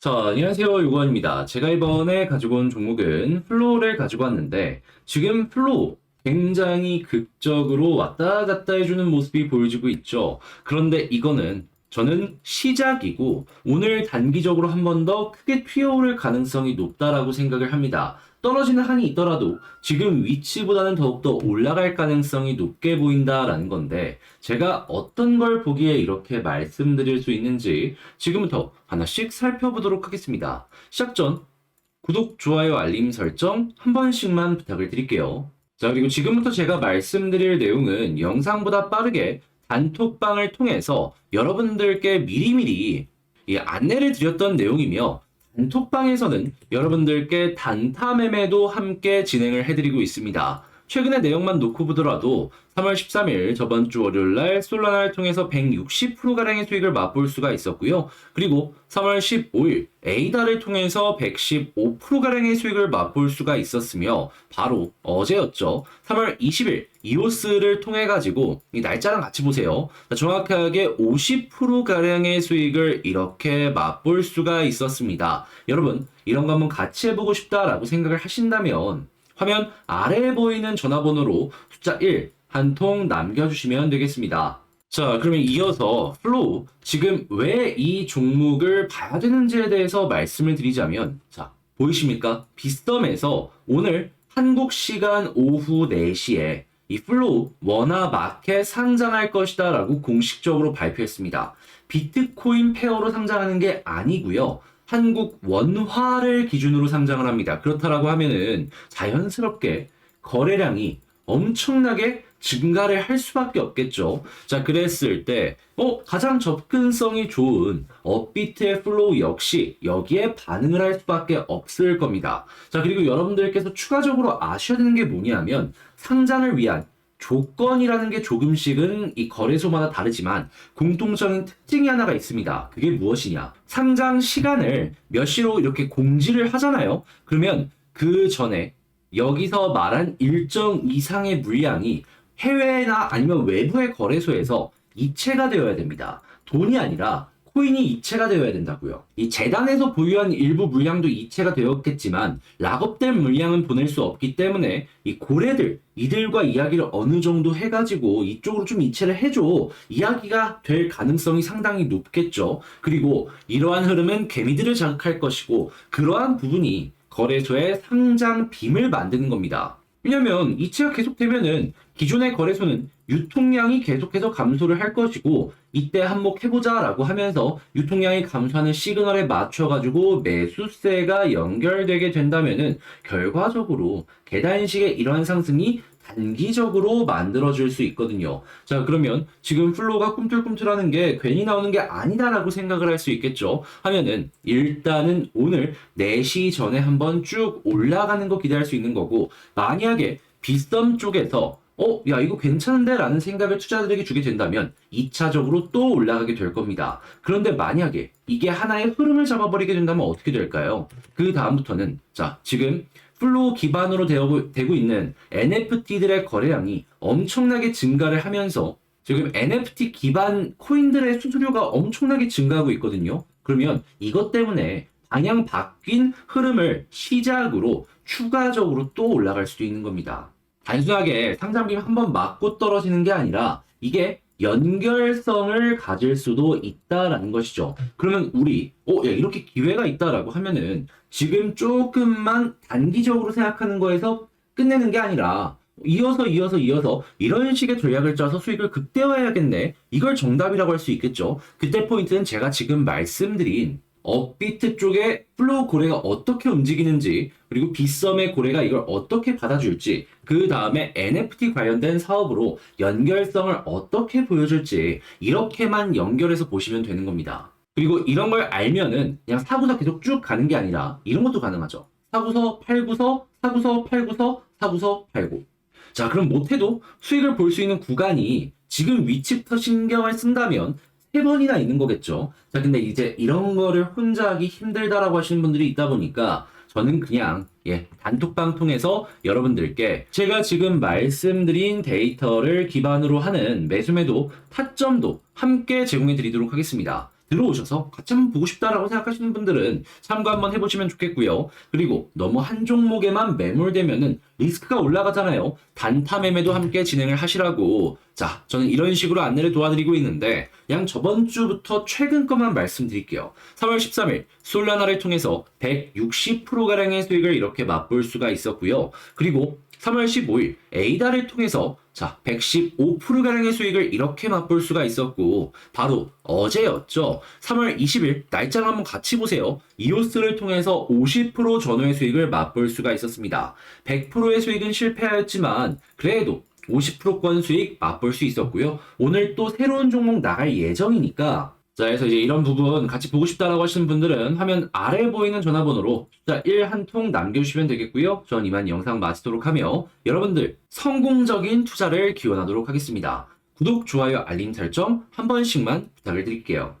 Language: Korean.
자, 안녕하세요. 요건입니다. 제가 이번에 가지고 온 종목은 플로우를 가지고 왔는데, 지금 플로우 굉장히 극적으로 왔다 갔다 해주는 모습이 보여지고 있죠. 그런데 이거는 저는 시작이고, 오늘 단기적으로 한 번 더 크게 튀어오를 가능성이 높다라고 생각을 합니다. 떨어지는 한이 있더라도 지금 위치보다는 더욱더 올라갈 가능성이 높게 보인다라는 건데, 제가 어떤 걸 보기에 이렇게 말씀드릴 수 있는지 지금부터 하나씩 살펴보도록 하겠습니다. 시작 전 구독, 좋아요, 알림 설정 한 번씩만 부탁을 드릴게요. 자, 그리고 지금부터 제가 말씀드릴 내용은 영상보다 빠르게 단톡방을 통해서 여러분들께 미리미리 이 안내를 드렸던 내용이며 단톡방에서는 여러분들께 단타 매매도 함께 진행을 해드리고 있습니다. 최근의 내용만 놓고 보더라도 3월 13일 저번 주 월요일 날 솔라나를 통해서 160%가량의 수익을 맛볼 수가 있었고요. 그리고 3월 15일 에이다를 통해서 115%가량의 수익을 맛볼 수가 있었으며 바로 어제였죠. 3월 20일 이오스를 통해 가지고 이 날짜랑 같이 보세요. 자, 정확하게 50%가량의 수익을 이렇게 맛볼 수가 있었습니다. 여러분, 이런 거 한번 같이 해보고 싶다라고 생각을 하신다면 화면 아래에 보이는 전화번호로 숫자 1 한 통 남겨주시면 되겠습니다. 자, 그러면 이어서 플로우 지금 왜 이 종목을 봐야 되는지에 대해서 말씀을 드리자면 자, 보이십니까? 빗썸에서 오늘 한국 시간 오후 4시에 이 플로우 원화 마켓 상장할 것이다 라고 공식적으로 발표했습니다. 비트코인 페어로 상장하는 게 아니고요. 한국 원화를 기준으로 상장을 합니다. 그렇다라고 하면은 자연스럽게 거래량이 엄청나게 증가를 할 수밖에 없겠죠. 자, 그랬을 때, 어, 가장 접근성이 좋은 업비트의 플로우 역시 여기에 반응을 할 수밖에 없을 겁니다. 자, 그리고 여러분들께서 추가적으로 아셔야 되는 게 뭐냐면, 상장을 위한 조건이라는 게 조금씩은 이 거래소마다 다르지만 공통적인 특징이 하나가 있습니다. 그게 무엇이냐? 상장 시간을 몇 시로 이렇게 공지를 하잖아요. 그러면 그 전에 여기서 말한 일정 이상의 물량이 해외나 아니면 외부의 거래소에서 이체가 되어야 됩니다. 돈이 아니라 코인이 이체가 되어야 된다고요. 이 재단에서 보유한 일부 물량도 이체가 되었겠지만 락업된 물량은 보낼 수 없기 때문에 이 고래들 이들과 이야기를 어느 정도 해가지고 이쪽으로 좀 이체를 해줘 이야기가 될 가능성이 상당히 높겠죠. 그리고 이러한 흐름은 개미들을 자극할 것이고 그러한 부분이 거래소의 상장 빔을 만드는 겁니다. 왜냐면 이체가 계속되면은 기존의 거래소는 유통량이 계속해서 감소를 할 것이고 이때 한몫해보자 라고 하면서 유통량이 감소하는 시그널에 맞춰가지고 매수세가 연결되게 된다면은 결과적으로 계단식의 이러한 상승이 단기적으로 만들어질 수 있거든요. 자, 그러면 지금 플로우가 꿈틀꿈틀하는 게 괜히 나오는 게 아니다라고 생각을 할 수 있겠죠. 하면은 일단은 오늘 4시 전에 한번 쭉 올라가는 거 기대할 수 있는 거고 만약에 빗썸 쪽에서 어, 야, 이거 괜찮은데? 라는 생각을 투자자들에게 주게 된다면 2차적으로 또 올라가게 될 겁니다. 그런데 만약에 이게 하나의 흐름을 잡아버리게 된다면 어떻게 될까요? 그 다음부터는, 자, 지금 플로우 기반으로 되고, 되고 있는 NFT들의 거래량이 엄청나게 증가를 하면서 지금 NFT 기반 코인들의 수수료가 엄청나게 증가하고 있거든요. 그러면 이것 때문에 방향 바뀐 흐름을 시작으로 추가적으로 또 올라갈 수도 있는 겁니다. 단순하게 상장빔 한번 맞고 떨어지는 게 아니라 이게 연결성을 가질 수도 있다라는 것이죠. 그러면 우리, 어, 야, 이렇게 기회가 있다라고 하면은 지금 조금만 단기적으로 생각하는 거에서 끝내는 게 아니라 이어서 이어서 이어서 이런 식의 전략을 짜서 수익을 극대화해야겠네. 이걸 정답이라고 할 수 있겠죠. 그때 포인트는 제가 지금 말씀드린 업비트 쪽에 플로우 고래가 어떻게 움직이는지 그리고 빗썸의 고래가 이걸 어떻게 받아줄지 그 다음에 NFT 관련된 사업으로 연결성을 어떻게 보여줄지 이렇게만 연결해서 보시면 되는 겁니다. 그리고 이런 걸 알면은 그냥 사고서 계속 쭉 가는 게 아니라 이런 것도 가능하죠. 사고서 팔고서 사고서 팔고서 사고서 팔고 자 그럼 못해도 수익을 볼 수 있는 구간이 지금 위치부터 신경을 쓴다면 세 번이나 있는 거겠죠. 자, 근데 이제 이런 거를 혼자 하기 힘들다라고 하시는 분들이 있다 보니까 저는 그냥 예, 단톡방 통해서 여러분들께 제가 지금 말씀드린 데이터를 기반으로 하는 매수매도 타점도 함께 제공해 드리도록 하겠습니다. 들어오셔서 같이 한번 보고 싶다라고 생각하시는 분들은 참고 한번 해보시면 좋겠고요. 그리고 너무 한 종목에만 매몰되면은 리스크가 올라가잖아요. 단타 매매도 함께 진행을 하시라고. 자, 저는 이런 식으로 안내를 도와드리고 있는데, 양 저번 주부터 최근 것만 말씀드릴게요. 3월 13일 솔라나를 통해서 160%가량의 수익을 이렇게 맛볼 수가 있었고요. 그리고 3월 15일 에이다를 통해서 자, 115%가량의 수익을 이렇게 맛볼 수가 있었고, 바로 어제였죠. 3월 20일 날짜를 한번 같이 보세요. 이오스를 통해서 50% 전후의 수익을 맛볼 수가 있었습니다. 100%의 수익은 실패하였지만, 그래도 50%권 수익 맛볼 수 있었고요. 오늘 또 새로운 종목 나갈 예정이니까 자, 그래서 이제 이런 부분 같이 보고 싶다라고 하시는 분들은 화면 아래 보이는 전화번호로 숫자 1 한 통 남겨주시면 되겠고요. 전 이만 영상 마치도록 하며 여러분들 성공적인 투자를 기원하도록 하겠습니다. 구독, 좋아요, 알림 설정 한 번씩만 부탁을 드릴게요.